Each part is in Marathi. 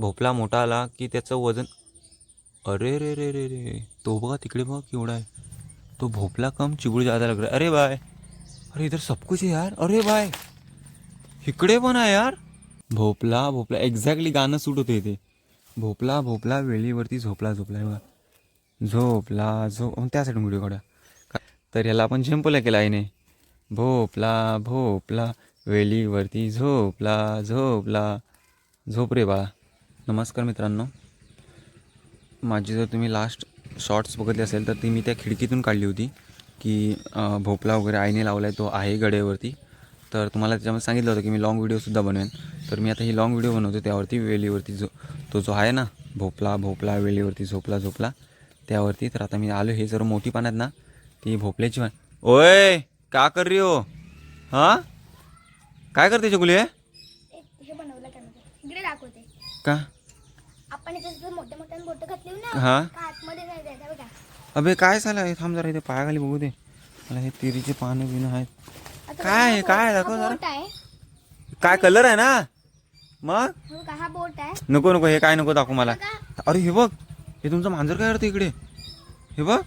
भोपळा मोठा आला की त्याचं वजन अरे रे रे रे रे. तो बघा तिकडे बघा केवढा आहे. तो भोपला कम चिबूड ज्यादा लग रहा अरे बाय. अरे इधर सब कुछ है यार. अरे बाय. इकडे पण आहे यार. भोपला भोपला एक्झॅक्टली गाणं सूट होतं इथे. भोपला भोपला वेळीवरती झोपला झोपला आहे बघा. झोपला झोप त्यासाठी व्हिडिओ काढा तर याला आपण झेंपला केला आईने. भोपला भोपला वेलीवरती झोपला झोपला. झोप रे बाळा. नमस्कार मित्रांनो. माझी जर तुम्ही लास्ट शॉर्ट्स बघितले असेल तर ती मी त्या खिडकीतून काढली होती की भोपळा वगैरे आईने लावला आहे तो आहे गडेवरती तर तुम्हाला त्याच्यामध्ये सांगितलं होतं की मी लॉंग व्हिडिओसुद्धा बनवेन. तर मी आता ही लॉंग व्हिडिओ बनवतो त्यावरती वेलीवरती जो तो जो आहे ना भोपला भोपला वेलीवरती झोपला झोपला त्यावरती तर आता मी आलो हे जर मोठी पाण्यात ना ती भोपल्याची पान ओय का कर रही हो? हां? काय करते चकुली हे? का? बोट घातली ना हां? का आतमध्ये नाही जायचं बघा. अबे काय झालं? हे थांब जरा इथे पायाखाली बघू दे. मला हे तिरीचे पानं बिनं आहेत. आता काय आहे? हा काय आहे? बोट- दाखव हा जरा. बोट आहे. काय कलर आहे ना? मग? हो का? हा बोट आहे. नको नको हे काय नको दाखवू मला. अरे हे बघ. हे तुमचं मांजर काय करतं इकडे? हे बघ.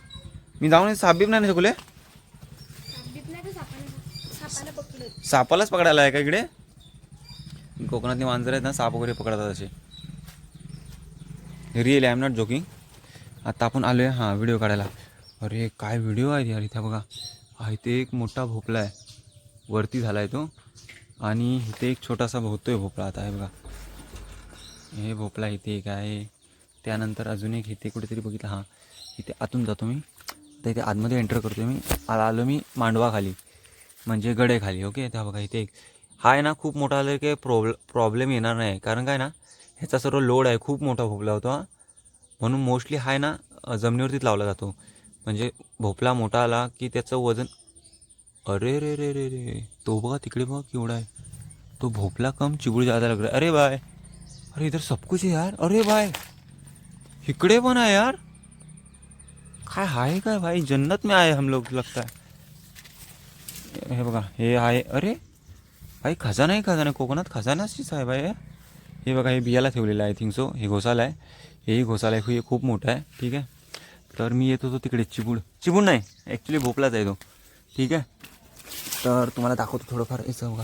मी जाऊन साबीब नाही शकले सापडीत नाही तर सापाने सापाने पकडलं सापालाच पकडायला आहे का इकडे? कोकणातली मांजर आहेत ना साप वगैरे पकडतात असे. Real I am not joking आता आपण आलो आहे हां व्हिडिओ काढायला. अरे काय व्हिडिओ आहे यार इथे बघा. हा इथे एक मोठा भोपळा आहे. वरती झाला आहे तो. आणि इथे एक छोटासा भोवतोय भोपळा आता आहे बघा. हे भोपळा इथे एक आहे. त्यानंतर अजून एक इथे कुठेतरी बघितलं. हां इथे आतून जातो मी. तर इथे आतमध्ये एंटर करतो मी. आला आलो मी मांडवाखाली. म्हणजे गडेखाली. ओके त्या बघा इथे एक. हा आहे ना खूप मोठा आलं की प्रॉब्ल प्रॉब्लेम येणार नाही. कारण काय ना ह्याचा सर्व लोड आहे खूप मोठा भोपला होता हा. म्हणून मोस्टली हाय आहे ना जमिनीवरतीच लावला जातो. म्हणजे भोपला मोठा आला की त्याचं वजन अरे रे रे रे रे तो बघा तिकडे बघा केवढा आहे. तो भोपला कम चिबूड ज्यादा लग रहा है अरे बाय. अरे इधर सब कुछ है यार. अरे बाय. इकडे पण आहे यार. काय आहे काय भाई? जन्नत में आए हम लोग लगता है. हे बघा हे आहे अरे भाई खजाना आहे खजाना कोकणात खजानाचीच आहे भाई हे बघा हे बियाला ठेवलेलं आहे आय थिंक सो हे घोसाला आहे. हेही घोसाला आहे हे खूप मोठं आहे ठीक आहे. तर मी येत होतो तिकडे चिबूड. चिबूड नाही ॲक्च्युली भोपलाच आहे तो ठीक आहे. तर तुम्हाला दाखवतो थोडंफार. याचं बघा.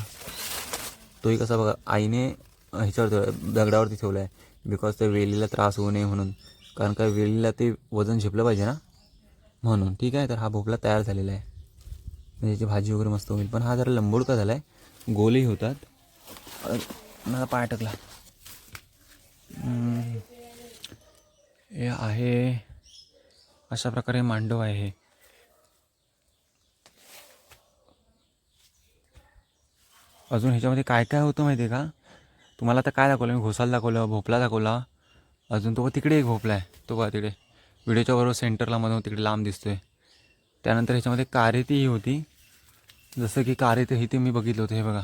तोही कसा बघा आईने ह्याच्यावर ठेव- दगडावरती ठेवला आहे बिकॉज त्या वेलीला त्रास होऊ नये म्हणून. कारण का वेलीला ते वजन झेपलं पाहिजे ना म्हणून ठीक आहे. तर हा भोपळा तयार झालेला आहे. म्हणजे याची भाजी वगैरे मस्त होईल. पण हा जरा लंबोडका झाला आहे गोलही होतात. मला पाय अटकला. हे आहे अशा प्रकारे मांडव आहे. अजून ह्याच्यामध्ये काय काय होतं माहिती आहे का? तुम्हाला आता काय दाखवलं? मी घोसाला दाखवलं भोपळा दाखवला. अजून तो तिकडे एक भोपळा आहे. तो बघा तिकडे. व्हिडिओच्या बरोबर सेंटरला मधून तिकडे लांब दिसतोय. त्यानंतर ह्याच्यामध्ये कारेतीही होती. जसं की कारेती ही ते मी बघितलं होतं हे बघा.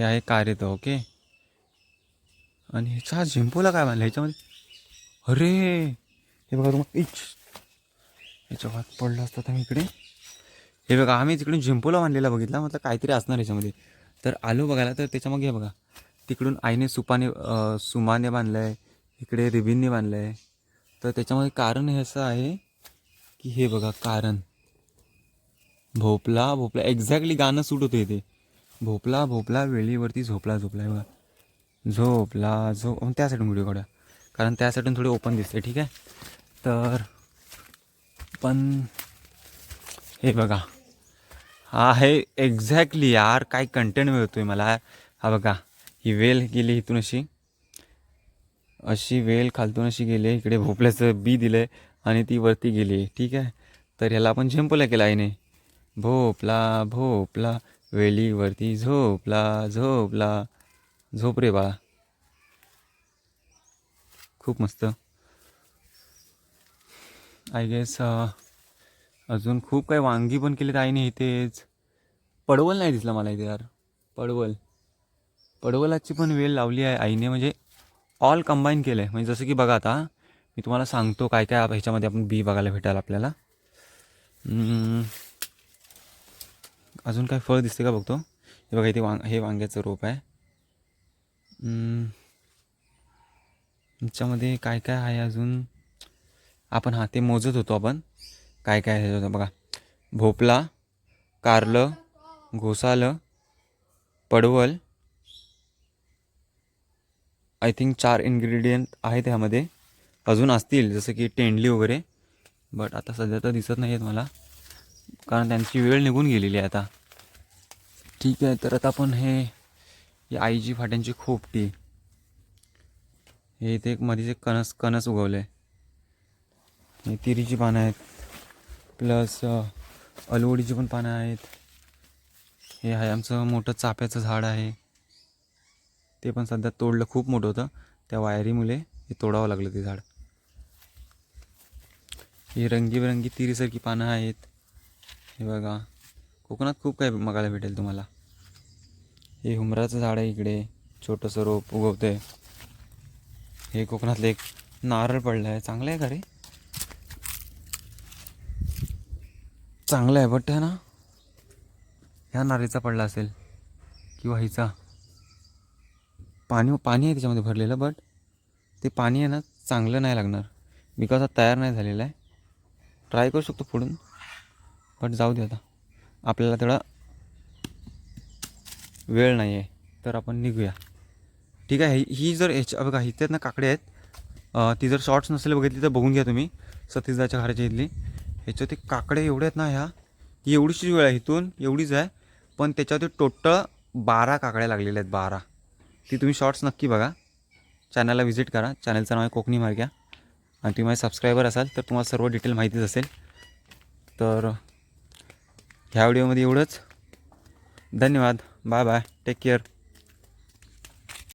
हे आहे कार्यत ओके? आणि ह्याच्या झिंपूला काय बांधलं ह्याच्यामध्ये? अरे! हे बघा तुम्हाला इच ह्याच्या हात पडलं असतं तर मी इकडे. हे बघा आम्ही तिकडून झिंपूला बांधलेला बघितला म्हटलं काहीतरी असणार याच्यामध्ये. तर आलो बघायला तर त्याच्यामागे हे बघा. तिकडून आईने सुपाने सुमाने बांधलं आहे इकडे रिबिनने बांधलं आहे तर त्याच्यामध्ये कारण हे असं आहे की हे बघा कारण. भोपला भोपला. एक्झॅक्टली गाणं सूट होतं इथे. भोपला भोपला वेळीवरती झोपला झोपला बघा. झोपला झोप अहो, त्यासाठी व्हिडिओ काढा कारण त्यासाठी थोडी ओपन दिसते ठीक आहे? तर पण हे बघा. हा आहे एक्झॅक्टली यार काय कंटेंट मिळतो आहे मला. हा बघा ही वेल गेली इथून अशी. अशी वेल खालतून अशी गेली इकडे भोपल्याचं बी दिलं आणि ती वरती गेली ठीक आहे? तर ह्याला आपण झेंपला केला आईने. भोपला भोपला. वेलीवरती झोपला झोपला. झोप रे बाळा. खूप मस्त. आय गेस अजून खूप काही वांगी पण केलेत आईने इथेच. पडवल नाही दिसला मला इथे यार. पडवल. पडवलाची पण वेल लावली आहे आईने. म्हणजे ऑल कंबाईन केलं आहे म्हणजे जसं की बघा आता मी तुम्हाला सांगतो काय काय ह्याच्यामध्ये आपण बी बघायला भेटायला आपल्याला. अजून काय फळ दिसते का बघतो? हे बघा इथे वांग हे वांग्याचं रोप आहे. याच्यामध्ये काय काय आहे अजून? आपण हा ते मोजत होतो आपण. काय काय आहे त्याच्यात बघा. भोपळा कारलं घोसालं पडवल. आय थिंक चार इन्ग्रेडियंट आहेत ह्यामध्ये. अजून असतील जसं की टेंडली वगैरे. बट आता सध्या तर दिसत नाही आहेत मला. कारण त्यांची वेळ निघून गेलेली आहे आता. ठीक आहे तर आता आपण हे ही आईची फाट्यांची खोपटी. हे इथे एक मध्येच एक कणस कणस उगवलं आहे हे तिरीची पानं आहेत. प्लस अलवडीची पण पानं आहेत. हे आहे आमचं मोठं चाफ्याचं झाड आहे. ते पण सध्या तोडलं खूप मोठं होतं. त्या वायरीमुळे हे तोडावं लागलं ते झाड. ही रंगीबेरंगी तिरीसारखी पानं आहेत. हे बघा. कोकणात खूप काही बघायला भेटेल तुम्हाला. हे हुमराचं झाड आहे इकडे. छोटंसं रोप उगवतं आहे हे कोकणातलं एक नारळ पडलं आहे चांगलं आहे का रे? चांगलं आहे बट ना. ह्या नारळीचा पडला असेल किंवा हिचा. पाणी पाणी आहे त्याच्यामध्ये भरलेलं बट ते पाणी आहे ना चांगलं नाही लागणार. बिकॉज हा तयार नाही झालेला आहे. ट्राय करू शकतो फोडून पण जाऊ दे आता. आपल्याला तेवढा वेळ नाही आहे तर आपण निघूया. ठीक आहे ही- ही जर ह्याच्या बघा इथे ना काकडे आहेत. ती जर शॉर्ट्स नसेल बघितली तर बघून घ्या तुम्ही. सतीशदाच्या घराच्या इथली. ह्याच्या ते काकडे एवढे आहेत ना ह्या ही एवढीशीच वेळ आहे इथून एवढीच आहे. पण त्याच्यावरती टोटल बारा काकड्या लागलेल्या आहेत बारा. ती तुम्ही शॉर्ट्स नक्की बघा. चॅनलला व्हिजिट करा. चॅनलचं नाव आहे कोकणी मार्ग्या. आणि तुम्ही माझे सबस्क्रायबर असाल तर तुम्हाला सर्व डिटेल माहितीच असेल. तर ह्या व्हिडिओमध्ये एवढंच. धन्यवाद. Bye bye. Take care